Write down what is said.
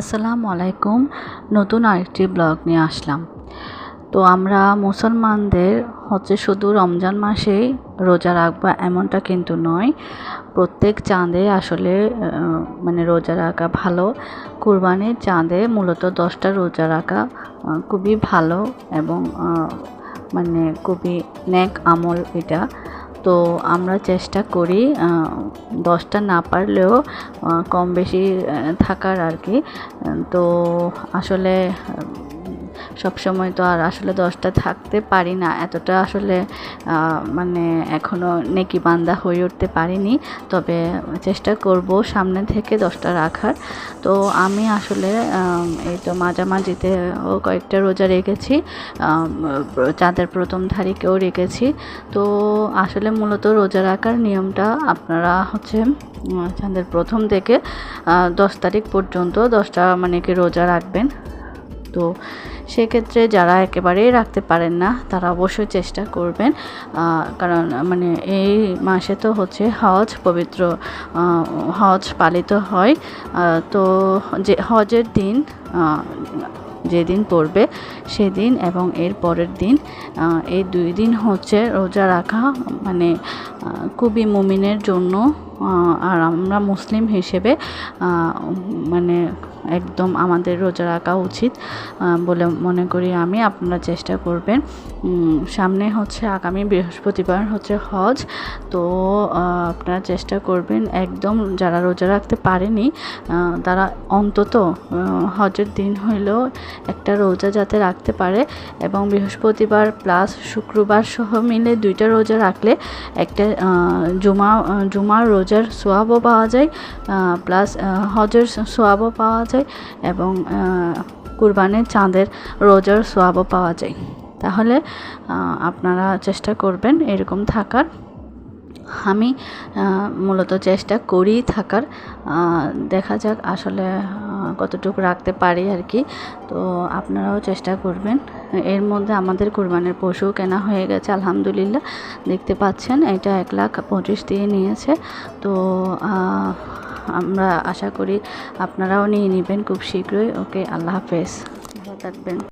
আসসালামু আলাইকুম। নতুন আরেকটি ব্লগ নিয়ে আসলাম। তো আমরা মুসলমানদের হচ্ছে শুধু রমজান মাসেই রোজা রাখব এমনটা কিন্তু নয়। প্রত্যেক চাঁদে আসলে মানে রোজা রাখা ভালো। কুরবানির চাঁদে মূলত দশটা রোজা রাখা খুবই ভালো এবং মানে খুবই নেক আমল এটা। তো আমরা চেষ্টা করি দশটা না পারলেও কম বেশি থাকার আর কি। তো আসলে সব সময় তো আর আসলে দশটা থাকতে পারি না। এতটা আসলে মানে এখনও নেকি বান্দা হয়ে উঠতে পারিনি। তবে চেষ্টা করব সামনে থেকে দশটা রাখার। তো আমি আসলে এই তো মাঝামাঝিতে কয়েকটা রোজা রেখেছি চাঁদের প্রথম তারিখেও রেখেছি। তো আসলে মূলত রোজা রাখার নিয়মটা আপনারা হচ্ছে চাঁদের প্রথম থেকে দশ তারিখ পর্যন্ত দশটা মানে কি রোজা রাখবেন। তো সেক্ষেত্রে যারা একেবারেই রাখতে পারেন না, তারা অবশ্যই চেষ্টা করবেন। কারণ মানে এই মাসে তো হচ্ছে হজ, পবিত্র হজ পালিত হয়। তো যে, হজের দিন যেদিন পড়বে সেদিন এবং এর পরের দিন এই দুই দিন হচ্ছে রোজা রাখা মানে খুবই মুমিনের জন্য আর আমরা মুসলিম হিসেবে মানে একদম আমাদের রোজা রাখা উচিত বলে মনে করি আমি। আপনারা চেষ্টা করবেন। সামনে হচ্ছে আগামী বৃহস্পতিবার হচ্ছে হজ। তো আপনারা চেষ্টা করবেন একদম যারা রোজা রাখতে পারেনি তারা অন্তত হজের দিন হইলেও একটা রোজা যাতে রাখতে পারে এবং বৃহস্পতিবার প্লাস শুক্রবার সহ মিলে দুইটা রোজা রাখলে একটা জুমা জুমার রোজার সোয়াবও পাওয়া যায় প্লাস হজের সোয়াবও পাওয়া যায়। এবং কুরবানের চাঁদের রোজার সোয়াবও পাওয়া যায়। তাহলে আপনারা চেষ্টা করবেন এরকম থাকার। আমি মূলত চেষ্টা করি থাকার। দেখা যাক আসলে কতটুকু রাখতে পারি আর কি। তো আপনারাও চেষ্টা করবেন। এর মধ্যে আমাদের কোরবানির পশু কেনা হয়ে গেছে, আলহামদুলিল্লাহ। দেখতে পাচ্ছেন, এটা এক লাখ পঁচিশ দিয়ে নিয়েছে। তো আমরা আশা করি আপনারাও নিয়ে নেবেন খুব শীঘ্রই। ওকে আল্লাহ হাফেজ। ভালো থাকবেন।